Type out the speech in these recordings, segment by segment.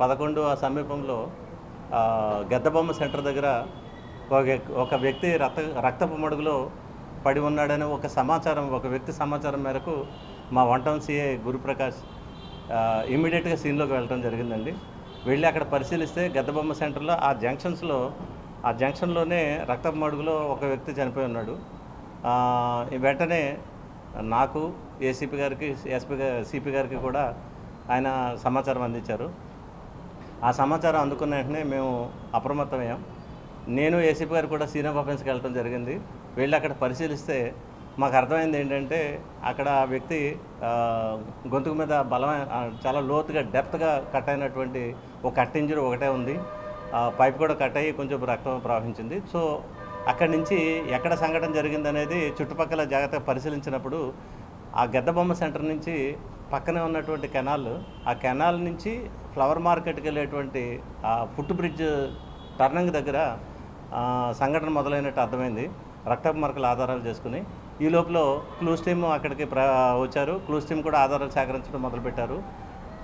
పదకొండు ఆ సమీపంలో గద్దబొమ్మ సెంటర్ దగ్గర ఒక ఒక వ్యక్తి రక్త రక్తపు మడుగులో పడి ఉన్నాడని ఒక సమాచారం ఒక వ్యక్తి సమాచారం మేరకు మా వన్ టౌన్ సిఐ గురుప్రకాష్ ఇమీడియట్గా సీన్లోకి వెళ్ళడం జరిగిందండి. వెళ్ళి అక్కడ పరిశీలిస్తే గద్దబొమ్మ సెంటర్లో ఆ జంక్షన్స్లో ఆ జంక్షన్లోనే రక్తపు మడుగులో ఒక వ్యక్తి చనిపోయి ఉన్నాడు. వెంటనే నాకు ఏసీపీ గారికి ఎస్పీ గారి సిపి గారికి కూడా ఆయన సమాచారం అందించారు. ఆ సమాచారం అందుకున్న వెంటనే మేము అప్రమత్తమయ్యాం. నేను ఏసీపీ గారు కూడా సీనియర్ ఆఫెన్స్కి వెళ్ళడం జరిగింది. వెళ్ళి అక్కడ పరిశీలిస్తే మాకు అర్థమైంది ఏంటంటే అక్కడ ఆ వ్యక్తి గొంతుకు మీద బలమైన చాలా లోతుగా డెప్త్గా కట్ అయినటువంటి ఒక కట్ ఇంజరీ ఒకటే ఉంది. ఆ, పైప్ కూడా కట్ అయ్యి కొంచెం రక్తం ప్రవహించింది. సో అక్కడి నుంచి ఎక్కడ సంఘటన జరిగింది అనేది చుట్టుపక్కల జాగ్రత్తగా పరిశీలించినప్పుడు ఆ గద్దబొమ్మ సెంటర్ నుంచి పక్కనే ఉన్నటువంటి కెనాల్ ఆ కెనాల్ నుంచి ఫ్లవర్ మార్కెట్కి వెళ్ళేటువంటి ఆ ఫుట్ బ్రిడ్జ్ టర్నింగ్ దగ్గర సంఘటన మొదలైనట్టు అర్థమైంది. రక్తపు మరకలు ఆధారాలు చేసుకుని ఈ లోపల క్లూస్ టీమ్ అక్కడికి ప్ర వచ్చారు. క్లూస్ టీమ్ కూడా ఆధారాలు సేకరించడం మొదలుపెట్టారు.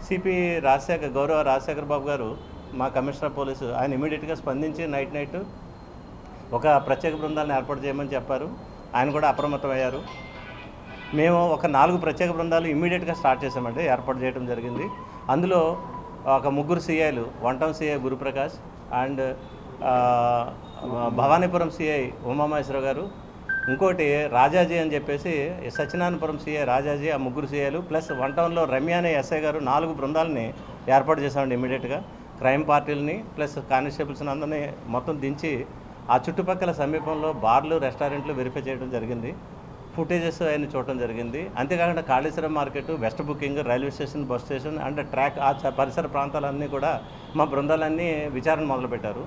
సిపి రాజశేఖర్ గౌరవ రాజశేఖర్ బాబు గారు మా కమిషనర్ పోలీసు ఆయన ఇమీడియట్గా స్పందించి నైట్ నైట్ ఒక ప్రత్యేక బృందాలను ఏర్పాటు చేయమని చెప్పారు. ఆయన కూడా అప్రమత్తమయ్యారు. మేము ఒక నాలుగు ప్రత్యేక బృందాలు ఇమీడియట్గా స్టార్ట్ చేసామండి ఏర్పాటు చేయడం జరిగింది. అందులో ఒక ముగ్గురు సిఐలు వంటం CI CI Guruprakash and Bhavanipuram CI Umamaheswara గారు ఇంకోటి రాజాజీ అని చెప్పేసి సత్యనారాయణపురం సిఐ రాజాజీ ఆ ముగ్గురు సిఐలు ప్లస్ వన్ టౌన్లో రమ్య అనే ఎస్ఐ గారు నాలుగు బృందాలని ఏర్పాటు చేసామండి ఇమీడియట్గా క్రైమ్ పార్టీలని ప్లస్ కానిస్టేబుల్స్ని అందరినీ మొత్తం దించి ఆ చుట్టుపక్కల సమీపంలో బార్లు రెస్టారెంట్లు వెరిఫై చేయడం జరిగింది. ఫుటేజెస్ ఆయన చూడటం జరిగింది. అంతేకాకుండా Kaleswaram market west booking railway station bus station and track ఆ పరిసర ప్రాంతాలన్నీ కూడా మా బృందాలన్నీ విచారణ మొదలుపెట్టారు.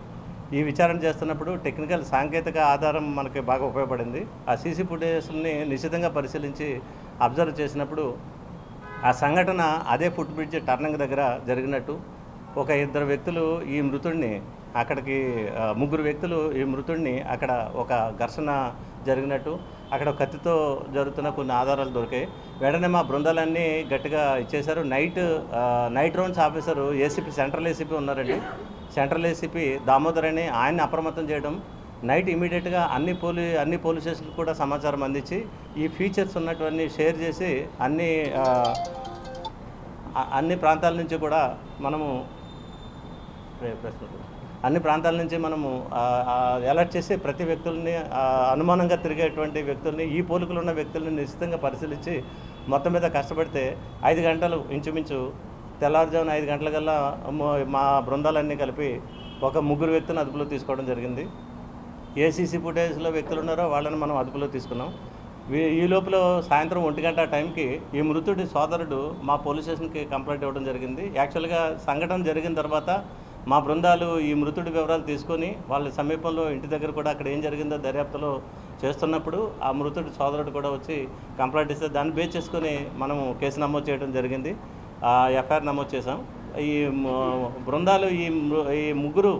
ఈ విచారణ చేస్తున్నప్పుడు టెక్నికల్ సాంకేతిక ఆధారం మనకి బాగా ఉపయోగపడింది. ఆ సీసీ ఫుటేజెస్ని నిశ్చితంగా పరిశీలించి అబ్జర్వ్ చేసినప్పుడు ఆ సంఘటన అదే ఫుట్ బ్రిడ్జ్ టర్నింగ్ దగ్గర జరిగినట్టు ఒక ఇద్దరు వ్యక్తులు ఈ మృతుడిని అక్కడికి ముగ్గురు వ్యక్తులు ఈ మృతుడిని అక్కడ ఒక ఘర్షణ జరిగినట్టు అక్కడ ఒక కత్తితో జరుగుతున్న కొన్ని ఆధారాలు దొరికాయి. వెంటనే మా బృందాలన్నీ గట్టిగా ఇచ్చేశారు. Night night rounds officer ACP central ACP ఉన్నారండి. సెంట్రల్ ఏసీపీ దామోదర్ అని ఆయన్ని అప్రమత్తం చేయడం నైట్ ఇమీడియట్గా అన్ని పోలీ అన్ని పోలీస్ స్టేషన్లకు కూడా సమాచారం అందించి ఈ ఫీచర్స్ ఉన్నటువన్నీ షేర్ చేసి అన్ని అన్ని ప్రాంతాల నుంచి కూడా మనము ప్రశ్న అన్ని ప్రాంతాల నుంచి మనము అలర్ట్ చేసి ప్రతి వ్యక్తుల్ని అనుమానంగా తిరిగేటువంటి వ్యక్తుల్ని ఈ పోలికలు ఉన్న వ్యక్తుల్ని నిశ్చితంగా పరిశీలించి మొత్తం మీద కష్టపడితే ఐదు గంటలు ఇంచుమించు తెల్లవారుజామున ఐదు గంటలకల్లా మా బృందాలన్నీ కలిపి ఒక ముగ్గురు వ్యక్తులను అదుపులో తీసుకోవడం జరిగింది. ఏసీసీ ఫుటేజ్లో వ్యక్తులు ఉన్నారో వాళ్ళని మనం అదుపులో తీసుకున్నాం. ఈ లోపల సాయంత్రం ఒంటి గంట టైంకి ఈ మృతుడి సోదరుడు మా పోలీస్ స్టేషన్కి కంప్లైంట్ ఇవ్వడం జరిగింది. యాక్చువల్గా సంఘటన జరిగిన తర్వాత మా బృందాలు ఈ మృతుడి వివరాలు తీసుకొని వాళ్ళ సమీపంలో ఇంటి దగ్గర కూడా అక్కడ ఏం జరిగిందో దర్యాప్తులో చేస్తున్నప్పుడు ఆ మృతుడి సోదరుడు కూడా వచ్చి కంప్లైంట్ ఇస్తే దాన్ని బేస్ చేసుకొని మనము కేసు నమోదు చేయడం జరిగింది. ఎఫ్ఐఆర్ నమోదు చేసాం ఈ బృందాలు ఈ ఈ ముగ్గురు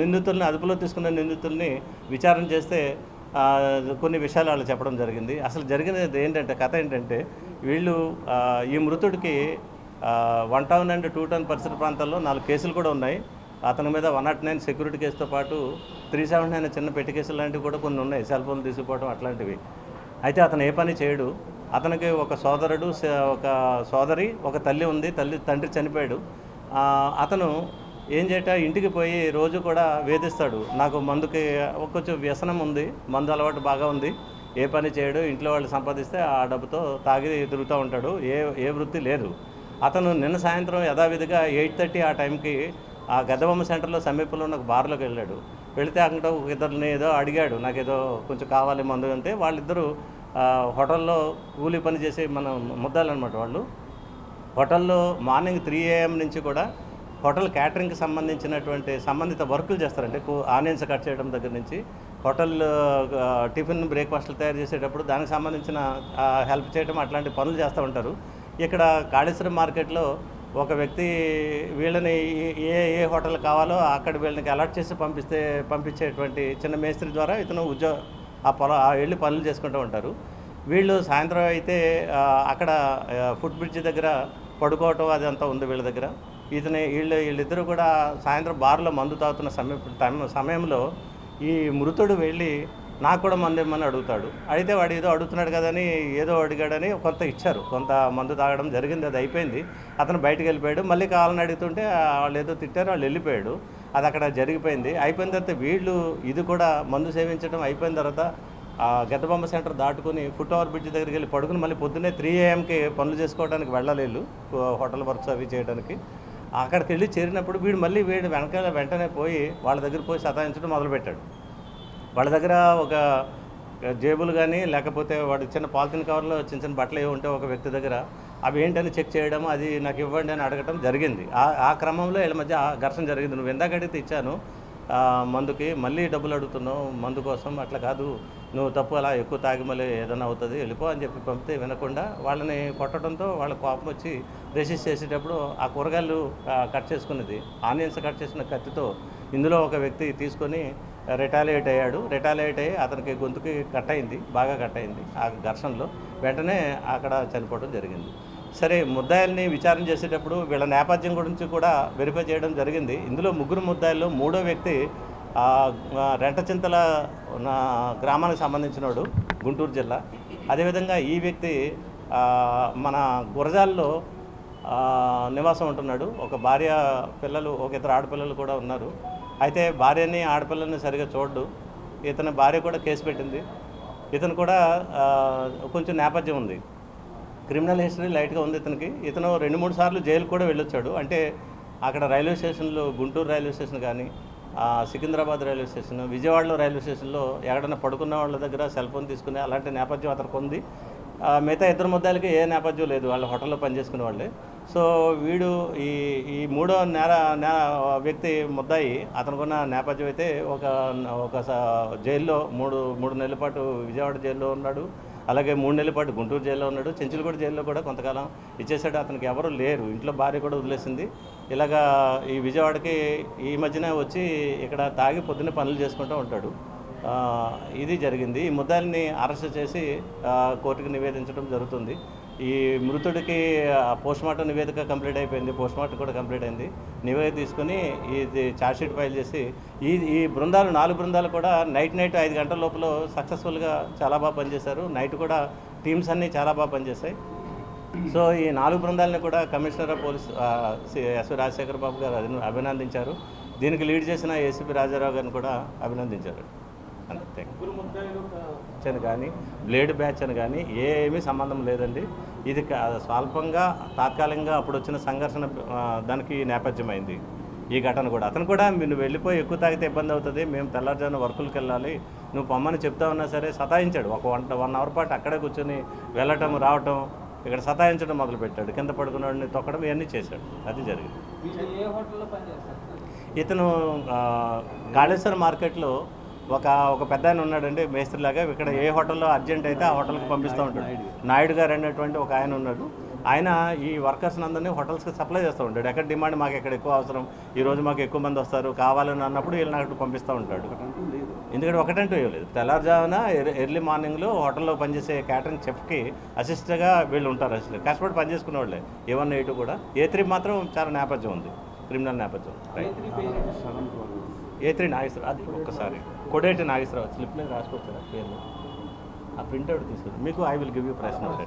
నిందితుల్ని అదుపులో తీసుకున్న నిందితుల్ని విచారణ చేస్తే కొన్ని విషయాలు వాళ్ళు చెప్పడం జరిగింది. అసలు జరిగినది ఏంటంటే కథ ఏంటంటే వీళ్ళు ఈ మృతుడికి one town and two town పరిసర ప్రాంతాల్లో నాలుగు కేసులు కూడా ఉన్నాయి. అతని మీద వన్ నాట్ నైన్ సెక్యూరిటీ కేసుతో పాటు త్రీ సెవెన్ నైన్ చిన్న పెట్టి కేసులు లాంటివి కూడా కొన్ని ఉన్నాయి. సెల్ ఫోన్లు తీసుకుపోవడం అట్లాంటివి. అయితే అతను ఏ పని చేయడు. అతనికి ఒక సోదరుడు ఒక సోదరి ఒక తల్లి ఉంది. తల్లి తండ్రి చనిపోయాడు. అతను ఏం చేయటా ఇంటికి పోయి రోజు కూడా వేధిస్తాడు. నాకు మందుకి కొంచెం వ్యసనం ఉంది. మందు అలవాటు బాగా ఉంది. ఏ పని చేయడు. ఇంట్లో వాళ్ళు సంపాదిస్తే ఆ డబ్బుతో తాగి తిరుగుతూ ఉంటాడు. ఏ ఏ వృత్తి లేదు. అతను నిన్న సాయంత్రం యథావిధిగా ఎయిట్ థర్టీ ఆ టైంకి ఆ గద్దబొమ్మ సెంటర్లో సమీపంలో ఉన్న ఒక బార్లోకి వెళ్ళాడు. వెళితే అక్కడ ఒక ఇద్దరిని ఏదో అడిగాడు నాకు ఏదో కొంచెం కావాలి మందు అంటే వాళ్ళిద్దరూ హోటల్లో కూలీ పని చేసే మన ముద్దాలన్నమాట వాళ్ళు. హోటల్లో మార్నింగ్ త్రీ ఏఎం నుంచి కూడా హోటల్ క్యాటరింగ్కి సంబంధించినటువంటి సంబంధిత వర్కులు చేస్తారంటే ఆనియన్స్ కట్ చేయడం దగ్గర నుంచి హోటల్ టిఫిన్ బ్రేక్ఫాస్ట్లు తయారు చేసేటప్పుడు దానికి సంబంధించిన హెల్ప్ చేయడం అట్లాంటి పనులు చేస్తూ ఉంటారు. ఇక్కడ కాళేశ్వరం మార్కెట్లో ఒక వ్యక్తి వీళ్ళని ఏ- ఏ ఏ హోటల్ కావాలో అక్కడ వీళ్ళకి అలర్ట్ చేసి పంపిస్తే పంపించేటువంటి చిన్న మేస్త్రి ద్వారా ఇతను ఉద్యోగ ఆ పొల ఆ వెళ్ళి పనులు చేసుకుంటూ ఉంటారు. వీళ్ళు సాయంత్రం అయితే అక్కడ ఫుట్ బ్రిడ్జ్ దగ్గర పడుకోవటం అదంతా ఉంది వీళ్ళ దగ్గర. ఇతని వీళ్ళు వీళ్ళిద్దరూ కూడా సాయంత్రం బార్లో మందు తాగుతున్న సమయం సమయంలో ఈ మృతుడు వెళ్ళి నాకు కూడా మందు ఇమ్మని అడుగుతాడు. అయితే వాడు ఏదో అడుగుతున్నాడు కదని ఏదో అడిగాడని కొంత ఇచ్చారు. కొంత మందు తాగడం జరిగింది అది అయిపోయింది. అతను బయటకు వెళ్ళిపోయాడు. మళ్ళీ కావాలని అడుగుతుంటే వాళ్ళు ఏదో తిట్టారు వాళ్ళు వెళ్ళిపోయాడు. అది అక్కడ జరిగిపోయింది. అయిపోయిన తర్వాత వీళ్ళు ఇది కూడా మందు సేవించడం అయిపోయిన తర్వాత ఆ గద్దబొమ్మ సెంటర్ దాటుకుని ఫుట్ ఓవర్ బ్రిడ్జ్ దగ్గరికి వెళ్ళి పడుకుని మళ్ళీ పొద్దున్నే త్రీ ఏఎంకి పనులు చేసుకోవడానికి వెళ్ళలేదు. హోటల్ వర్క్స్ అవి చేయడానికి. అక్కడికి వెళ్ళి చేరినప్పుడు వీడు మళ్ళీ వీడు వెనకాల వెంటనే పోయి వాళ్ళ దగ్గర పోయి సతాయించడం మొదలుపెట్టాడు. వాళ్ళ దగ్గర ఒక జేబులు కానీ లేకపోతే వాడు చిన్న పాలిథిన్ కవర్లో చిన్న చిన్న బట్టలు ఏవి ఉంటే ఒక వ్యక్తి దగ్గర అవి ఏంటని చెక్ చేయడం అది నాకు ఇవ్వండి అని అడగటం జరిగింది. ఆ ఆ క్రమంలో వీళ్ళ మధ్య ఘర్షణ జరిగింది. నువ్వు ఎందాక అడిగితే ఇచ్చాను మందుకి మళ్ళీ డబ్బులు అడుగుతున్నావు మందు కోసం అట్లా కాదు నువ్వు తప్పు అలా ఎక్కువ తాగి మళ్ళీ ఏదైనా అవుతుంది వెళ్ళిపో అని చెప్పి పంపితే వినకుండా వాళ్ళని కొట్టడంతో వాళ్ళ కోపం వచ్చి రెసిస్ట్ చేసేటప్పుడు ఆ కూరగాయలు కట్ చేసుకున్నది ఆనియన్స్ కట్ చేసిన కత్తితో ఇందులో ఒక వ్యక్తి తీసుకొని రిటాలియేట్ అయ్యాడు. రిటాలియేట్ అయ్యి అతనికి గొంతుకి కట్ అయింది బాగా కట్ అయింది ఆ ఘర్షణలో. వెంటనే అక్కడ చనిపోవడం జరిగింది. సరే ముద్దాయిల్ని విచారణ చేసేటప్పుడు వీళ్ళ నేపథ్యం గురించి కూడా వెరిఫై చేయడం జరిగింది. ఇందులో ముగ్గురు ముద్దాయిల్లో మూడో వ్యక్తి రెంటచింతల గ్రామానికి సంబంధించినోడు గుంటూరు జిల్లా. అదేవిధంగా ఈ వ్యక్తి మన గురజాల్లో నివాసం ఉంటున్నాడు. ఒక భార్య పిల్లలు ఒక ఇద్దరు ఆడపిల్లలు కూడా ఉన్నారు. అయితే భార్యని ఆడపిల్లల్ని సరిగా చూడడు. ఇతని భార్య కూడా కేసు పెట్టింది. ఇతను కూడా కొంచెం నేపథ్యం ఉంది. క్రిమినల్ హిస్టరీ లైట్గా ఉంది ఇతనికి. ఇతను రెండు మూడు సార్లు జైలు కూడా వెళ్ళొచ్చాడు. అంటే అక్కడ రైల్వే స్టేషన్లో గుంటూరు రైల్వే స్టేషన్ కానీ సికింద్రాబాద్ రైల్వే స్టేషన్ విజయవాడలో రైల్వే స్టేషన్లో ఎక్కడైనా పడుకున్న వాళ్ళ దగ్గర సెల్ ఫోన్ తీసుకునే అలాంటి నేపథ్యం అతనికి ఉంది. మిగతా ఇద్దరు ముద్దాలకి ఏ నేపథ్యం లేదు. వాళ్ళ హోటల్లో పనిచేసుకునే వాళ్ళే సో వీడు ఈ ఈ మూడో నేర నేర వ్యక్తి ముద్దాయి అతనుకున్న నేపథ్యం అయితే ఒక ఒక స- జైల్లో మూడు మూడు నెలల పాటు విజయవాడ జైల్లో ఉన్నాడు. అలాగే మూడు నెలల పాటు గుంటూరు జైల్లో ఉన్నాడు. చెంచులగూడ జైల్లో కూడా కొంతకాలం ఇచ్చేసాడు అతనికి ఎవరు లేరు. ఇంట్లో భార్య కూడా వదిలేసింది. ఇలాగా ఈ విజయవాడకి ఈ మధ్యన వచ్చి ఇక్కడ తాగి పొద్దున్నే పనులు చేసుకుంటూ ఉంటాడు. ఇది జరిగింది. ఈ ముద్దాయిల్ని అరెస్ట్ చేసి కోర్టుకు నివేదించడం జరుగుతుంది. ఈ మృతుడికి పోస్ట్మార్టం నివేదిక కంప్లీట్ అయిపోయింది. పోస్ట్మార్టం కూడా కంప్లీట్ అయింది. నివేదిక తీసుకుని ఇది ఛార్జ్షీట్ ఫైల్ చేసి ఈ ఈ బృందాలు నాలుగు బృందాలు కూడా నైట్ నైట్ ఐదు గంటల లోపల సక్సెస్ఫుల్గా చాలా బాగా పనిచేశారు. నైట్ కూడా టీమ్స్ అన్నీ చాలా బాగా పనిచేశాయి. సో ఈ నాలుగు బృందాలను కూడా commissioner of police SV Rajasekhara Babu గారు అభినందించారు. దీనికి లీడ్ చేసిన ఏసీపీ రాజారావు గారిని కూడా అభినందించారు. అంతే. అని కానీ బ్లేడ్ బ్యాచ్ అని కానీ ఏమీ సంబంధం లేదండి. ఇది స్వల్పంగా తాత్కాలికంగా అప్పుడు వచ్చిన సంఘర్షణ దానికి నేపథ్యమైంది. ఈ ఘటన కూడా. అతను కూడా నువ్వు వెళ్ళిపోయి ఎక్కువ తాగితే ఇబ్బంది అవుతుంది. మేము తెల్లారుజామున వర్కులకు వెళ్ళాలి. నువ్వు పొమ్మని చెప్తా ఉన్నా సరే సతాయించాడు. ఒక వన్ వన్ అవర్ పాటు అక్కడే కూర్చొని వెళ్ళటం రావటం ఇక్కడ సతాయించడం మొదలుపెట్టాడు. కింద పడుకున్నాడిని తొక్కడం ఇవన్నీ చేశాడు. అది జరిగింది. ఇతను కాళేశ్వరం మార్కెట్లో ఒక ఒక పెద్ద ఆయన ఉన్నాడండి మేస్త్రిలాగా ఇక్కడ ఏ హోటల్లో అర్జెంట్ అయితే ఆ హోటల్కి పంపిస్తూ ఉంటాడు. నాయుడు గారు అనేటువంటి ఒక ఆయన ఉన్నాడు. ఆయన ఈ వర్కర్స్ అందరినీ హోటల్స్కి సప్లై చేస్తూ ఉంటాడు. ఎక్కడ డిమాండ్ మాకు ఎక్కడ ఎక్కువ అవసరం? ఈ రోజు మాకు ఎక్కువ మంది వస్తారు. కావాలని అన్నప్పుడు వీళ్ళని అక్కడ పంపిస్తూ ఉంటాడు. ఎందుకంటే ఒకటంటూ ఇవ్వలేదు తెల్లారుజామున ఎర్- ఎర్లీ మార్నింగ్లో హోటల్లో పనిచేసే క్యాటరింగ్ చెఫ్కి అసిస్ట్గా వీళ్ళు ఉంటారు అసలు కష్టపడి పనిచేసుకునే వాళ్ళే ఏ వన్ ఎయిట్ కూడా. ఏ త్రీ మాత్రం చాలా నేపథ్యం ఉంది. క్రిమినల్ నేపథ్యం. ఏ త్రీ నాగేశ్వరరావు అది ఒక్కసారి. కొడేటి నాగేశ్వరరావు స్లిప్లో రాసుకోవచ్చు పేర్లు. ఆ ప్రింట్అవుట్ తీసుకుని మీకు I will give you press note